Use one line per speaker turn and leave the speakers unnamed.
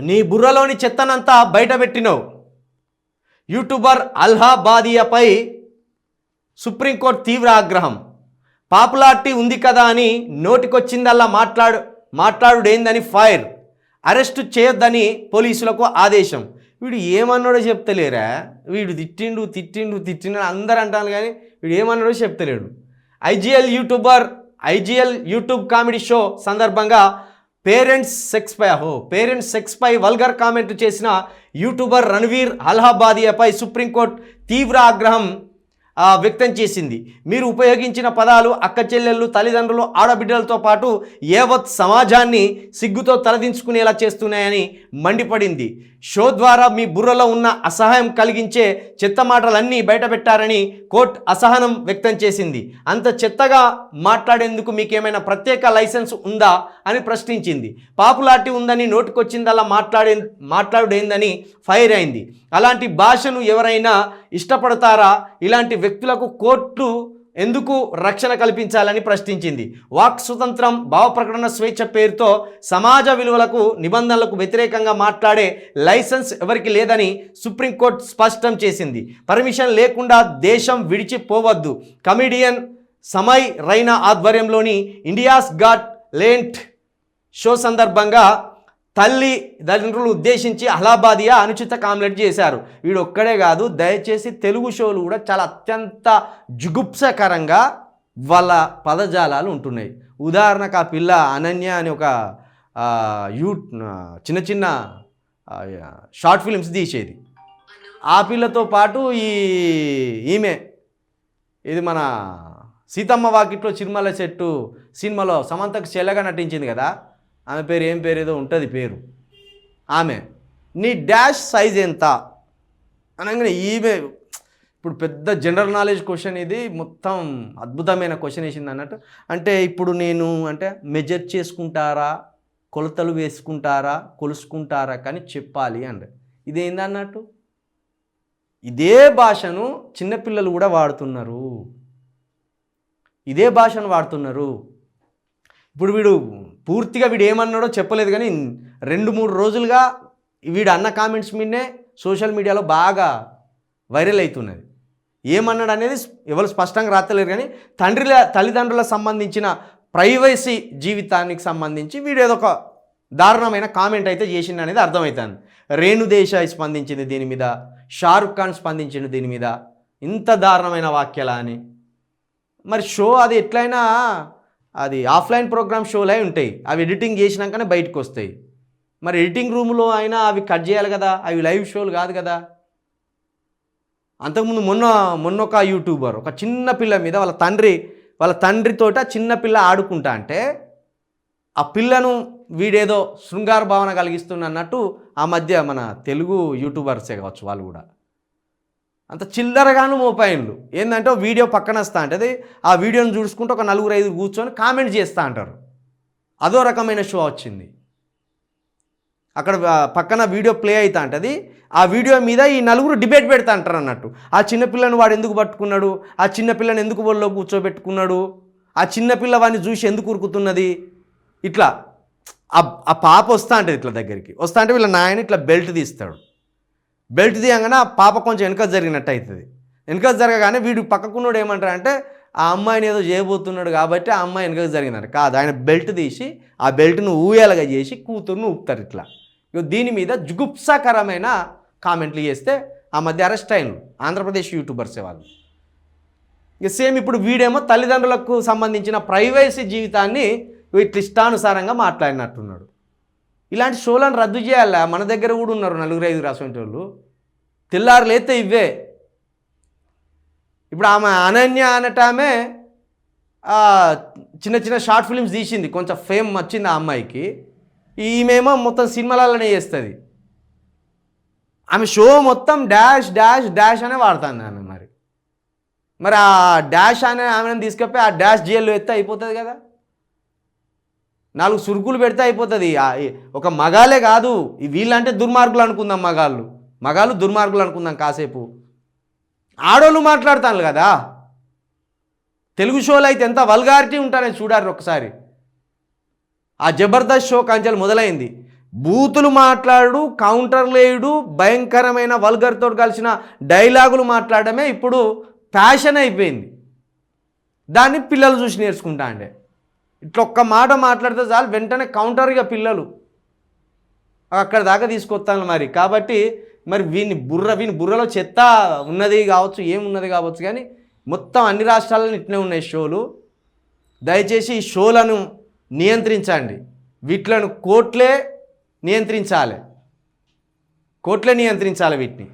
నీ బుర్రలోని చెత్తనంతా బయటపెట్టినవు. YouTuber అల్హాబాదియాపై supreme court తీవ్ర ఆగ్రహం పాపులారిటీ ఉంది కదా అని నోటికొచ్చిందల్లా మాట్లాడు మాట్లాడుడేందని ఫైర్. అరెస్టు చేయొద్దని పోలీసులకు ఆదేశం. వీడు ఏమన్నాడో చెప్తలేరా? వీడు తిట్టిండు తిట్టిండు తిట్టిండు అందరు అంటాను కానీ వీడు ఏమన్నాడో చెప్తలేడు. IGL YouTuber IGL YouTube comedy show సందర్భంగా పేరెంట్స్ సెక్స్ పై అహో పేరెంట్స్ సెక్స్ పై వల్గర్ కామెంట్ చేసిన యూట్యూబర్ రణవీర్ అలహాబాదియాపై సుప్రీంకోర్టు తీవ్ర ఆగ్రహం వ్యక్తం చేసింది. మీరు ఉపయోగించిన పదాలు అక్క చెల్లెళ్ళు తల్లిదండ్రులు ఆడబిడ్డలతో పాటు యావత్ సమాజాన్ని సిగ్గుతో తలదించుకునేలా చేస్తున్నాయని మండిపడింది. షో ద్వారా మీ బుర్రలో ఉన్న అసహాయం కలిగించే చెత్త మాటలన్నీ బయటపెట్టారని కోర్టు అసహనం వ్యక్తం చేసింది. అంత చెత్తగా మాట్లాడేందుకు మీకేమైనా ప్రత్యేక లైసెన్స్ ఉందా అని ప్రశ్నించింది. పాపులారిటీ ఉందని నోటికొచ్చిందల్లా మాట్లాడే మాట్లాడేందని ఫైర్ అయింది. అలాంటి భాషను ఎవరైనా ఇష్టపడతారా? ఇలాంటి వ్యక్తులకు కోర్టు ఎందుకు రక్షణ కల్పించాలని ప్రశ్నించింది. వాక్ స్వతంత్రం భావప్రకటన స్వేచ్ఛ పేరుతో సమాజ విలువలకు నిబంధనలకు వ్యతిరేకంగా మాట్లాడే లైసెన్స్ ఎవరికి లేదని సుప్రీంకోర్టు స్పష్టం చేసింది. పర్మిషన్ లేకుండా దేశం విడిచిపోవద్దు. కమిడియన్ సమయ్ రైనా ఆధ్వర్యంలోని ఇండియాస్ గాట్ లేంట్ షో సందర్భంగా తల్లి తల్లిదండ్రులు ఉద్దేశించి అహ్లాబాదియా అనుచిత కామ్లెట్ చేశారు. వీడు ఒక్కడే కాదు దయచేసి తెలుగు షోలు కూడా చాలా అత్యంత జుగుప్సకరంగా వాళ్ళ పదజాలాలు ఉంటున్నాయి. ఉదాహరణకు ఆ పిల్ల అనన్య అని ఒక యూ చిన్న చిన్న షార్ట్ ఫిల్మ్స్ తీసేది. ఆ పిల్లతో పాటు ఈ ఈమె ఇది మన సీతమ్మ వాకిట్లో చిరుమల చెట్టు సినిమాలో సమంతకు చెల్లగా నటించింది కదా ఆమె పేరు ఏం పేరు ఏదో ఉంటుంది పేరు. ఆమె నీ డాష్ సైజ్ ఎంత? అనగానే ఈమె ఇప్పుడు పెద్ద జనరల్ నాలెడ్జ్ క్వశ్చన్ ఇది మొత్తం అద్భుతమైన క్వశ్చన్ వేసింది అన్నట్టు. అంటే ఇప్పుడు నేను అంటే మెజర్ చేసుకుంటారా? కొలతలు వేసుకుంటారా? కొలుసుకుంటారా? కానీ చెప్పాలి అండి ఇదేంది అన్నట్టు? ఇదే భాషను చిన్నపిల్లలు కూడా వాడుతున్నారు. ఇదే భాషను వాడుతున్నారు. ఇప్పుడు వీడు పూర్తిగా వీడు ఏమన్నాడో చెప్పలేదు కానీ రెండు మూడు రోజులుగా వీడు అన్న కామెంట్స్ మీదనే సోషల్ మీడియాలో బాగా వైరల్ అవుతున్నది. ఏమన్నాడు అనేది ఎవరు స్పష్టంగా రాతలేరు కానీ తండ్రి తల్లిదండ్రులకు సంబంధించిన ప్రైవసీ జీవితానికి సంబంధించి వీడు ఏదో ఒక దారుణమైన కామెంట్ అయితే చేసింది అనేది అర్థమవుతుంది. రేణు దేశాయ్ స్పందించింది దీని మీద షారుఖ్ ఖాన్ స్పందించింది దీని మీద. ఇంత దారుణమైన వాక్యాలా అని. మరి షో అది ఎట్లయినా అది ఆఫ్లైన్ ప్రోగ్రామ్ షోలే ఉంటాయి. అవి ఎడిటింగ్ చేసినాకనే బయటకు వస్తాయి. మరి ఎడిటింగ్ రూమ్లో అయినా అవి కట్ చేయాలి కదా? అవి లైవ్ షోలు కాదు కదా? అంతకుముందు మొన్న మొన్న ఒక యూట్యూబర్ ఒక చిన్న పిల్ల మీద వాళ్ళ తండ్రి వాళ్ళ తండ్రితోట చిన్న పిల్ల ఆడుకుంటా అంటే ఆ పిల్లను వీడేదో శృంగార భావన కలిగిస్తున్నట్టు ఆ మధ్య మన తెలుగు యూట్యూబర్సే కావచ్చు వాళ్ళు కూడా. అంత చిల్లరగాను మోపాయిన్లు ఏంటంటే వీడియో పక్కన వస్తా అంటే ఆ వీడియోని చూసుకుంటూ ఒక నలుగురు ఐదు కూర్చొని కామెంట్ చేస్తూ అంటారు. అదో రకమైన షో వచ్చింది. అక్కడ పక్కన వీడియో ప్లే అవుతా అంటది. ఆ వీడియో మీద ఈ నలుగురు డిబేట్ పెడతా అంటారు అన్నట్టు. ఆ చిన్నపిల్లని వాడు ఎందుకు పట్టుకున్నాడు? ఆ చిన్నపిల్లని ఎందుకు ఒళ్ళో కూర్చోబెట్టుకున్నాడు? ఆ చిన్నపిల్ల వాడిని చూసి ఎందుకు ఉరుకుతున్నది? ఇట్లా ఆ- ఆ పాప వస్తా అంటది ఇట్లా దగ్గరికి. వస్తా అంటే వీళ్ళ నాయన ఇట్లా బెల్ట్ తీస్తాడు. బెల్ట్ తీయంగానే ఆ పాప కొంచెం వెనక జరిగినట్టు అవుతుంది. వెనక జరగగానే వీడు పక్కకున్నాడు ఏమంటారు అంటే ఆ అమ్మాయిని ఏదో చేయబోతున్నాడు కాబట్టి ఆ అమ్మాయి వెనక జరిగినారు కాదు ఆయన బెల్ట్ తీసి ఆ బెల్ట్ను ఊయలగా చేసి కూతుర్ను ఊపుతారు ఇట్లా. ఇగో దీని మీద జుగుప్సాకరమైన కామెంట్లు చేస్తే ఆ మధ్య అరెస్ట్ అయినరు ఆంధ్రప్రదేశ్ యూట్యూబర్సే వాళ్ళు. ఇక సేమ్ ఇప్పుడు వీడేమో తల్లిదండ్రులకు సంబంధించిన ప్రైవసీ జీవితాన్ని ఇట్లా ఇష్టానుసారంగా మాట్లాడినట్టున్నాడు. ఇలాంటి షోలను రద్దు చేయాలా? మన దగ్గర కూడా ఉన్నారు నలుగురు ఐదుగురు అసలు వాళ్ళు తెల్లారు లేతే ఇవే ఇప్పుడు ఆమె అనన్య అనటామే చిన్న చిన్న షార్ట్ ఫిల్మ్స్ తీసింది. కొంచెం ఫేమ్ వచ్చింది ఆ అమ్మాయికి. ఈమెమో మొత్తం సినిమాలలోనే చేస్తుంది. ఆమె షో మొత్తం డాష్ డాష్ డాష్ అనే వాడుతుంది ఆమె మరి. మరి ఆ డాష్ అనే ఆమెను తీసుకపోయి ఆ డాష్ జైల్లో ఎత్తే అయిపోతుంది కదా? నాలుగు సురుకులు పెడితే అయిపోతుంది. ఒక మగాలే కాదు. వీళ్ళంటే దుర్మార్గులు అనుకుందాం మగాళ్ళు. మగాళ్ళు దుర్మార్గులు అనుకుందాం కాసేపు. ఆడోళ్ళు మాట్లాడతాను కదా. తెలుగు షోలో అయితే ఎంత వల్గారిటీ ఉంటారని చూడారు ఒకసారి. ఆ జబర్దస్త్ షో కంచెలు మొదలైంది. బూతులు మాట్లాడు కౌంటర్ లేడు భయంకరమైన వల్గర్తో కలిసిన డైలాగులు మాట్లాడడమే ఇప్పుడు ఫ్యాషన్ అయిపోయింది. దాన్ని పిల్లలు చూసి నేర్చుకుంటా అండి ఇట్లా ఒక్క మాట మాట్లాడితే చాలు వెంటనే కౌంటర్గా పిల్లలు అక్కడ దాకా తీసుకొస్తాను మరి. కాబట్టి మరి వీని బుర్ర వీని బుర్రలో చెత్త ఉన్నది కావచ్చు ఏమున్నది కావచ్చు కానీ మొత్తం అన్ని రాష్ట్రాలను ఇట్లనే ఉన్నాయి షోలు. దయచేసి ఈ షోలను నియంత్రించండి. వీటిలను కోట్లే నియంత్రించాలి. కోట్లే నియంత్రించాలి వీటిని.